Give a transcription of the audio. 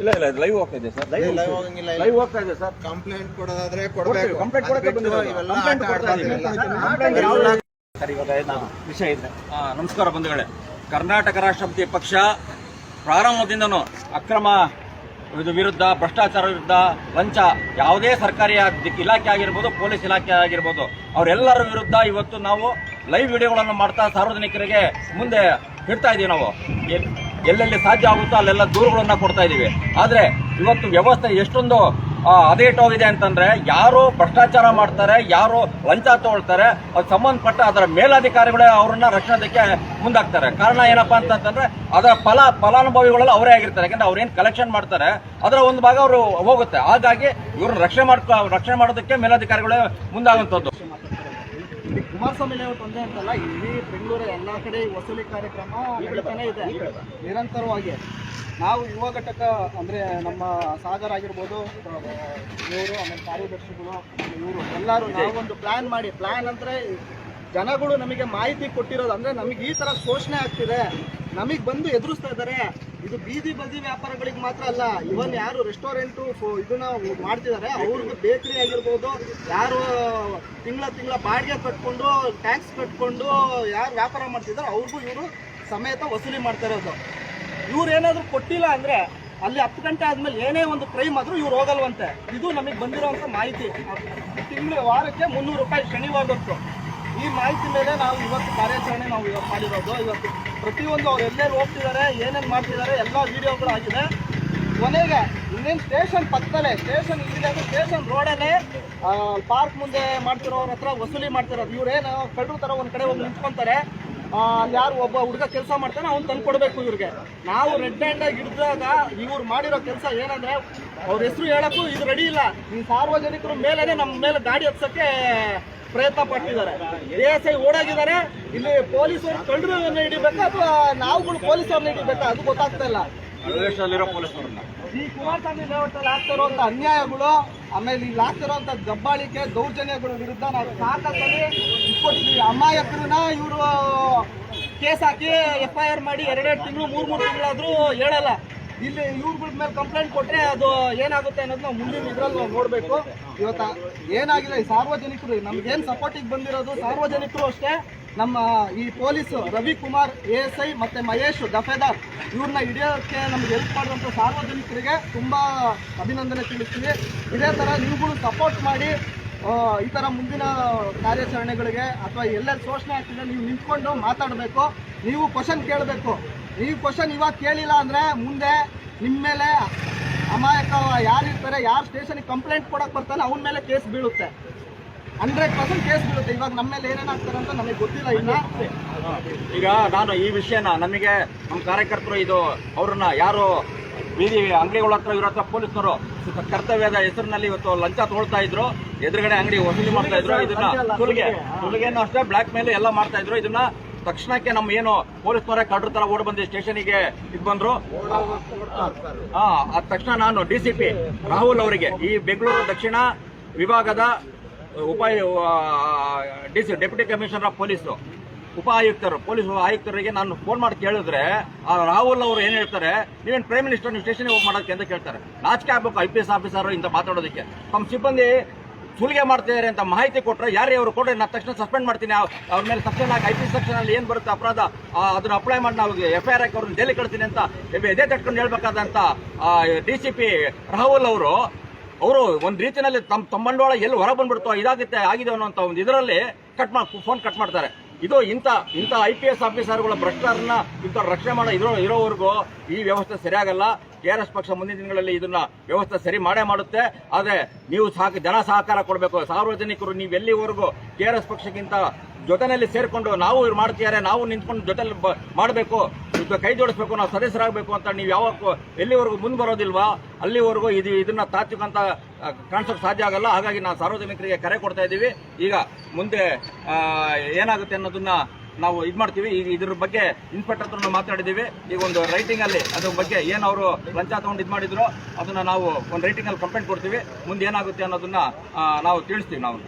ಇಲ್ಲ ಇಲ್ಲ ಲೈವ್ ಹೋಗ್ತಾ ಇದೆ ಸರ್. ಲೈವ್ ಹೋಗಂಗಿಲ್ಲ ಲೈವ್ ಹೋಗ್ತಾ ಇದೆ ಸರ್. ಕಂಪ್ಲೇಂಟ್ ಕೊಡೋದಾದ್ರೆ ಕೊಡಬೇಕು. ಕಂಪ್ಲೇಂಟ್ ಕೊಡಕ್ಕೆ ಬಂದಿರೋದು. ಕಂಪ್ಲೇಂಟ್ ಆಟ ಕೊಡ್ತಾ ಇದೀವಿ ಆಡ್ಬಾರ್ದು. ಕಂಪ್ಲೇಂಟ್ ಯಾವ ಸರ್ ಇವಾಗ ಏನು ವಿಷಯ ಇದೆ? ನಮಸ್ಕಾರ ಬಂಧುಗಳೇ. ಕರ್ನಾಟಕ ರಾಷ್ಟ್ರಪತಿ ಪಕ್ಷ ಪ್ರಾರಂಭದಿಂದನೂ ಅಕ್ರಮ ಇದು ವಿರುದ್ಧ ಭ್ರಷ್ಟಾಚಾರ ವಿರುದ್ಧ ಲಂಚ ಯಾವುದೇ ಸರ್ಕಾರಿ ಇಲಾಖೆ ಆಗಿರ್ಬೋದು ಪೊಲೀಸ್ ಇಲಾಖೆ ಆಗಿರ್ಬೋದು ಅವರೆಲ್ಲರ ವಿರುದ್ಧ ಇವತ್ತು ನಾವು ಲೈವ್ ವಿಡಿಯೋಗಳನ್ನು ಮಾಡ್ತಾ ಸಾರ್ವಜನಿಕರಿಗೆ ಮುಂದೆ ಇಡ್ತಾ ಇದೀವಿ ನಾವು. ಎಲ್ಲೆಲ್ಲಿ ಸಾಧ್ಯ ಆಗುತ್ತೋ ಅಲ್ಲೆಲ್ಲ ದೂರುಗಳನ್ನ ಕೊಡ್ತಾ ಇದೀವಿ ಆದರೆ ಇವತ್ತು ವ್ಯವಸ್ಥೆ ಎಷ್ಟೊಂದು ಅದೇಟ್ ಹೋಗಿದೆ ಅಂತಂದ್ರೆ ಯಾರು ಭ್ರಷ್ಟಾಚಾರ ಮಾಡ್ತಾರೆ, ಯಾರು ಲಂಚ ತಗೊಳ್ತಾರೆ, ಅದು ಸಂಬಂಧಪಟ್ಟ ಅದರ ಮೇಲಾಧಿಕಾರಿಗಳೇ ಅವರನ್ನ ರಕ್ಷಣೆದಕ್ಕೆ ಮುಂದಾಗ್ತಾರೆ. ಕಾರಣ ಏನಪ್ಪಾ ಅಂತಂದ್ರೆ ಅದರ ಫಲ, ಫಲಾನುಭವಿಗಳೆಲ್ಲ ಅವರೇ ಆಗಿರ್ತಾರೆ. ಯಾಕಂದ್ರೆ ಅವ್ರೇನ್ ಕಲೆಕ್ಷನ್ ಮಾಡ್ತಾರೆ, ಅದರ ಒಂದು ಭಾಗ ಅವರು ಹೋಗುತ್ತೆ. ಹಾಗಾಗಿ ಇವ್ರನ್ನ ರಕ್ಷಣೆ ಮಾಡ್ಕೊ, ರಕ್ಷಣೆ ಮಾಡೋದಕ್ಕೆ ಮೇಲಾಧಿಕಾರಿಗಳೇ ಮುಂದಾಗುವಂಥದ್ದು. ಕುಮಾರಸ್ವಾಮಿ ಲೇಔಟ್ ಒಂದೇ ಅಂತಲ್ಲ ಇಡೀ ಬೆಂಗಳೂರು ಎಲ್ಲ ಕಡೆ ವಸೂಲಿ ಕಾರ್ಯಕ್ರಮ ನಡೀತಾನೆ ಇದೆ. ನಿರಂತರವಾಗಿ. ನಾವು ಯುವ ಘಟಕ ಅಂದರೆ ನಮ್ಮ ಸಾಗರ್ ಆಗಿರ್ಬೋದು ಇವರು ಆಮೇಲೆ ಕಾರ್ಯದರ್ಶಿಗಳು ಇವರು ಎಲ್ಲರೂ ನಾವೊಂದು ಪ್ಲ್ಯಾನ್ ಮಾಡಿ. ಪ್ಲ್ಯಾನ್ ಅಂದರೆ ಜನಗಳು ನಮಗೆ ಮಾಹಿತಿ ಕೊಟ್ಟಿರೋದು ಅಂದರೆ ನಮಗೆ ಈ ಥರ ಶೋಷಣೆ ಆಗ್ತಿದೆ. ನಮಗೆ ಬಂದು ಎದುರಿಸ್ತಾ ಇದ್ದಾರೆ ಇದು ಬೀದಿ ಬದಿ ವ್ಯಾಪಾರಗಳಿಗೆ ಮಾತ್ರ ಅಲ್ಲ ಇವನ್ ಯಾರು ರೆಸ್ಟೋರೆಂಟು ಇದನ್ನ ಮಾಡ್ತಿದ್ದಾರೆ ಅವ್ರಿಗೆ ಬೇಕರಿ ಆಗಿರ್ಬೋದು, ಯಾರು ತಿಂಗಳ ತಿಂಗಳ ಬಾಡಿಗೆ ಕಟ್ಕೊಂಡು ಟ್ಯಾಕ್ಸ್ ಕಟ್ಕೊಂಡು ಯಾರು ವ್ಯಾಪಾರ ಮಾಡ್ತಿದ್ದಾರೆ ಅವ್ರಿಗೂ ಇವರು ಸಮೇತ ವಸೂಲಿ ಮಾಡ್ತಾ ಇರೋದು. ಇವ್ರು ಏನಾದ್ರು ಕೊಟ್ಟಿಲ್ಲ ಅಂದ್ರೆ ಅಲ್ಲಿ ಹತ್ತು ಗಂಟೆ ಆದ್ಮೇಲೆ ಏನೇ ಒಂದು ಕ್ರೈಮ್ ಆದ್ರೂ ಇವ್ರು ಹೋಗಲ್ವಂತೆ. ಇದು ನಮಗೆ ಬಂದಿರೋವಂಥ ಮಾಹಿತಿ. ತಿಂಗಳು ವಾರಕ್ಕೆ ಮುನ್ನೂರು ರೂಪಾಯಿ ಶನಿವಾರ ಹೊತ್ತು ಈ ಮಾಹಿತಿ ಮೇಲೆ ನಾವು ಇವತ್ತು ಕಾರ್ಯಾಚರಣೆ ನಾವು ಇವತ್ತು ಮಾಡಿರೋದು. ಇವತ್ತು ಪ್ರತಿಯೊಂದು ಅವ್ರು ಎಲ್ಲೆಲ್ಲಿ ಹೋಗ್ತಿದ್ದಾರೆ, ಏನೇನು ಮಾಡ್ತಿದ್ದಾರೆ, ಎಲ್ಲ ವಿಡಿಯೋಗಳು ಆಗಿದೆ ಕೊನೆಗೆ ಇನ್ನೇನು ಸ್ಟೇಷನ್ ಪಕ್ಕದಲ್ಲೇ, ಸ್ಟೇಷನ್ ಇದೆ ಸ್ಟೇಷನ್ ರೋಡಲ್ಲೇ ಪಾರ್ಕ್ ಮುಂದೆ ಮಾಡ್ತಿರೋರ ಹತ್ರ ವಸೂಲಿ ಮಾಡ್ತಿರೋದು ಇವರೇನು ಕಳ್ಳರು ಥರ ಒಂದು ಕಡೆ ಹೋಗಿ ನಿಂತ್ಕೊಂತಾರೆ. ಯಾರು ಒಬ್ಬ ಹುಡುಗ ಕೆಲಸ ಮಾಡ್ತಾನೆ, ಅವ್ನು ತಂದು ಕೊಡಬೇಕು ಇವ್ರಿಗೆ. ನಾವು ರೆಡ್ ಹ್ಯಾಂಡ್ ಆಗಿ ಹಿಡಿದಾಗ ಇವ್ರು ಮಾಡಿರೋ ಕೆಲಸ ಏನಂದ್ರೆ, ಅವ್ರ ಹೆಸರು ಹೇಳಕ್ಕೂ ಇದು ರೆಡಿ ಇಲ್ಲ. ಈ ಸಾರ್ವಜನಿಕರು ಮೇಲೇ ನಮ್ಮ ಮೇಲೆ ಗಾಡಿ ಹತ್ಸಕ್ಕೆ ಪ್ರಯತ್ನ ಪಟ್ಟಿದ್ದಾರೆ. ಎ ಎಸ್ ಐ ಓಡಾಗಿದ್ದಾರೆ. ಇಲ್ಲಿ ಪೊಲೀಸರು ಕಳ್ಳರನ್ನ ಹಿಡಿಬೇಕಾ ಅಥವಾ ನಾವುಗಳು ಪೊಲೀಸರನ್ನ ಹಿಡಿಬೇಕಾ? ಅದು ಗೊತ್ತಾಗ್ತಾ ಇಲ್ಲ. ಈ ಕುಮಾರಸ್ವಾಮಿ ಲೇಔಟಲ್ಲಿ ಆಗ್ತಿರುವಂತ ಅನ್ಯಾಯಗಳು ಆಮೇಲೆ ಇಲ್ಲಿ ಆಗ್ತಿರುವಂತ ದಬ್ಬಾಳಿಕೆ ದೌರ್ಜನ್ಯಗಳ ವಿರುದ್ಧ ನಾವು ಸಾಕತ್ತಲ್ಲಿ ಇಟ್ಕೊಂಡಿದ್ದೀವಿ. ಅಮಾಯಕರನ್ನ ಇವರು ಕೇಸ್ ಹಾಕಿ ಎಫ್ ಐ ಆರ್ ಮಾಡಿ ಎರಡೆರಡು ತಿಂಗಳು ಮೂರು ಮೂರು ತಿಂಗಳಾದ್ರೂ ಹೇಳಲ್ಲ. ಇಲ್ಲಿ ಇವ್ರಗಳ ಮೇಲೆ ಕಂಪ್ಲೇಂಟ್ ಕೊಟ್ರೆ ಅದು ಏನಾಗುತ್ತೆ ಅನ್ನೋದು ನಾವು ಮುಂದಿನ ಇದ್ರಲ್ಲಿ ನಾವು ನೋಡಬೇಕು. ಇವತ್ತ ಏನಾಗಿದೆ, ಈ ಸಾರ್ವಜನಿಕರು ನಮ್ಗೇನು ಸಪೋರ್ಟಿಗೆ ಬಂದಿರೋದು? ಸಾರ್ವಜನಿಕರು ಅಷ್ಟೇ, ನಮ್ಮ ಈ police Ravikumar, A S I ಮತ್ತೆ ಮಹೇಶ್, ದಫೇದಾರ್ ಇವ್ರನ್ನ ಹಿಡಿಯೋಕ್ಕೆ ನಮ್ಗೆ ಹೆಲ್ಪ್ ಮಾಡಿದಂಥ ಸಾರ್ವಜನಿಕರಿಗೆ ತುಂಬ ಅಭಿನಂದನೆ ತಿಳಿಸ್ತೀವಿ ಇದೇ ಥರ ನೀವುಗಳು ಸಪೋರ್ಟ್ ಮಾಡಿ ಈ ಥರ ಮುಂದಿನ ಕಾರ್ಯಾಚರಣೆಗಳಿಗೆ ಅಥವಾ ಎಲ್ಲೆಲ್ಲಿ ಶೋಷಣೆ ಆಗ್ತಿದೆ ನೀವು ನಿಂತ್ಕೊಂಡು ಮಾತಾಡಬೇಕು, ನೀವು ಕ್ವಶನ್ ಕೇಳಬೇಕು. ನೀವು ಕ್ವಶನ್ ಇವಾಗ ಕೇಳಿಲ್ಲ ಅಂದರೆ ಮುಂದೆ ನಿಮ್ಮ ಮೇಲೆ ಅಮಾಯಕ ಯಾರಿರ್ತಾರೆ ಯಾರು ಸ್ಟೇಷನ್ಗೆ ಕಂಪ್ಲೇಂಟ್ ಕೊಡಕ್ಕೆ ಬರ್ತಾನೆ ಅವನ ಮೇಲೆ ಕೇಸ್ ಬೀಳುತ್ತೆ. ಹಂಡ್ರೆಡ್ ಪರ್ಸೆಂಟ್ ಕೇಸ್ ಬೀಳುತ್ತೆ. ಇವಾಗ ನಮ್ಮ ಮೇಲೆ ಏನೇನಾಗ್ತಾರೆ ಅಂತ ನಮಗೆ ಗೊತ್ತಿಲ್ಲ ಇಲ್ಲ ಈಗ ನಾನು ಈ ವಿಷಯನ ನಮಗೆ ನಮ್ಮ ಕಾರ್ಯಕರ್ತರು ಇದು ಅವ್ರನ್ನ ಯಾರು ಬೀದಿ ಅಂಗಡಿಗಳ ಹತ್ರ ಇರೋ ಹತ್ರ ಕರ್ತವ್ಯದ ಹೆಸರಿನಲ್ಲಿ ಇವತ್ತು ಲಂಚ ತಗೊಳ್ತಾ ಇದ್ರು. ಎದುರುಗಡೆ ಅಂಗಡಿ ವಸೂಲಿ ಮಾಡ್ತಾ ಇದ್ರು. ಇದನ್ನ ಸುಲಿಗೆ ಸುಲಿಗೆನೂ ಅಷ್ಟೇ ಬ್ಲಾಕ್ ಮೇಲ್ ಎಲ್ಲ ಮಾಡ್ತಾ ಇದ್ರು. ಇದನ್ನ ತಕ್ಷಣಕ್ಕೆ ನಮ್ಮ ಏನು ಪೊಲೀಸ್ನವರೇ ಕಡ್ರ ತರ ಓಡ್ ಬಂದು ಸ್ಟೇಷನ್ಗೆ ಇದು ಬಂದ್ರು. ಹಾ ಅದ ತಕ್ಷಣ ನಾನು ಡಿ ಸಿ ಪಿ ರಾಹುಲ್ ಅವರಿಗೆ ಈ ಬೆಂಗಳೂರು ದಕ್ಷಿಣ ವಿಭಾಗದ ಉಪ D C deputy commissioner of police ಉಪ ಆಯುಕ್ತರು ಪೊಲೀಸ್ ಆಯುಕ್ತರಿಗೆ ನಾನು ಫೋನ್ ಮಾಡಿ ಕೇಳಿದ್ರೆ, ಆ ರಾಹುಲ್ ಅವರು ಏನು ಹೇಳ್ತಾರೆ, ನೀವೇನು ಪ್ರೈಮ್ ಮಿನಿಸ್ಟರ್ ನೀವು ಸ್ಟೇಷನ್ಗೆ ಹೋಗಿ ಮಾಡೋಕ್ಕೆ ಅಂತ ಕೇಳ್ತಾರೆ. ನಾಚಿಕೆ ಆಗ್ಬೇಕು ಐ ಪಿ ಎಸ್ ಆಫೀಸರ್ ಇಂತ ಮಾತಾಡೋದಕ್ಕೆ. ತಮ್ಮ ಸಿಬ್ಬಂದಿ ಸುಲಿಗೆ ಮಾಡ್ತಿದ್ದಾರೆ ಅಂತ ಮಾಹಿತಿ ಕೊಟ್ಟರೆ ಯಾರೇ ಅವರು ಕೊಟ್ಟರೆ ನಾನು ತಕ್ಷಣ ಸಸ್ಪೆಂಡ್ ಮಾಡ್ತೀನಿ ಅವ್- ಅವ್ರ ಮೇಲೆ ಸಸ್ಪೆಂಡ್ ಆಗಿ ಐ ಪಿ ಸೆಕ್ಷನ್ ಅಲ್ಲಿ ಏನು ಬರುತ್ತೆ ಅಪರಾಧ ಅದನ್ನು ಅಪ್ಲೈ ಮಾಡಿ ನಾವು ಎಫ್ ಐ ಆರ್ ಹಾಕಿ ಅವ್ರನ್ನ ಜೈಲಿಗೆ ಕಳ್ತೀನಿ ಅಂತ ಎದೆ ತಟ್ಕೊಂಡು ಹೇಳ್ಬೇಕಾದಂಥ ಡಿ ಸಿ ಪಿ ರಾಹುಲ್ ಅವರು ಅವರು ಒಂದು ರೀತಿಯಲ್ಲಿ ತಮ್ಮ ತಮ್ಮ ಬಂಡವಾಳ ಎಲ್ಲಿ ಹೊರ ಬಂದ್ಬಿಡ್ತೋ, ಇದಾಗುತ್ತೆ, ಆಗಿದೆ ಅನ್ನೋ ಒಂದು ಇದರಲ್ಲಿ ಕಟ್ ಮಾಡಿ ಫೋನ್ ಕಟ್ ಮಾಡ್ತಾರೆ. ಇದು ಇಂಥ ಇಂಥ ಐ ಪಿ ಎಸ್ ಆಫೀಸರ್ಗಳ ಭ್ರಷ್ಟರನ್ನ ಇಂಥ ರಕ್ಷಣೆ ಮಾಡೋ ಇರೋ ಇರೋವರೆಗೂ ಈ ವ್ಯವಸ್ಥೆ ಸರಿಯಾಗಲ್ಲ. ಕೆ ಆರ್ ಎಸ್ ಪಕ್ಷ ಮುಂದಿನ ದಿನಗಳಲ್ಲಿ ಇದನ್ನ ವ್ಯವಸ್ಥೆ ಸರಿ ಮಾಡೇ ಮಾಡುತ್ತೆ. ಆದರೆ ನೀವು ಸಾಕು ಜನ ಸಹಕಾರ ಕೊಡಬೇಕು. ಸಾರ್ವಜನಿಕರು ನೀವು ಎಲ್ಲಿವರೆಗೂ ಕೆ ಆರ್ ಎಸ್ ಪಕ್ಷಕ್ಕಿಂತ ಜೊತೆನಲ್ಲಿ ಸೇರಿಕೊಂಡು ನಾವು ಇವ್ರು ಮಾಡ್ತಿದ್ದಾರೆ, ನಾವು ನಿಂತ್ಕೊಂಡು ಜೊತೆಲಿ ಮಾಡಬೇಕು ಕೈ ಜೋಡಿಸ್ಬೇಕು, ನಾವು ಸದಸ್ಯರಾಗಬೇಕು ಅಂತ ನೀವು ಯಾವ ಎಲ್ಲಿವರೆಗೂ ಮುಂದೆ ಬರೋದಿಲ್ವಾ? ಅಲ್ಲಿವರೆಗೂ ಇದು ಇದನ್ನ ತಾತ್ವಿಕಂತ ಕಾಣಿಸೋಕೆ ಸಾಧ್ಯ ಆಗಲ್ಲ. ಹಾಗಾಗಿ ನಾವು ಸಾರ್ವಜನಿಕರಿಗೆ ಕರೆ ಕೊಡ್ತಾ ಇದ್ದೀವಿ. ಈಗ ಮುಂದೆ ಏನಾಗುತ್ತೆ ಅನ್ನೋದನ್ನ ನಾವು ಇದು ಮಾಡ್ತೀವಿ. ಈಗ ಇದ್ರ ಬಗ್ಗೆ ಇನ್ಸ್ಪೆಕ್ಟರ್ ಹತ್ರ ಮಾತಾಡಿದ್ದೀವಿ. ಈಗ ಒಂದು ರೈಟಿಂಗ್ ಅಲ್ಲಿ ಅದ್ರ ಬಗ್ಗೆ ಏನು ಅವರು ಲಂಚ ತಗೊಂಡು ಇದು ಮಾಡಿದ್ರು, ಅದನ್ನ ನಾವು ಒಂದು ರೈಟಿಂಗ್ ಅಲ್ಲಿ ಕಂಪ್ಲೇಂಟ್ ಕೊಡ್ತೀವಿ. ಮುಂದೆ ಏನಾಗುತ್ತೆ ಅನ್ನೋದನ್ನ ನಾವು ತಿಳಿಸ್ತೀವಿ ನಾವು.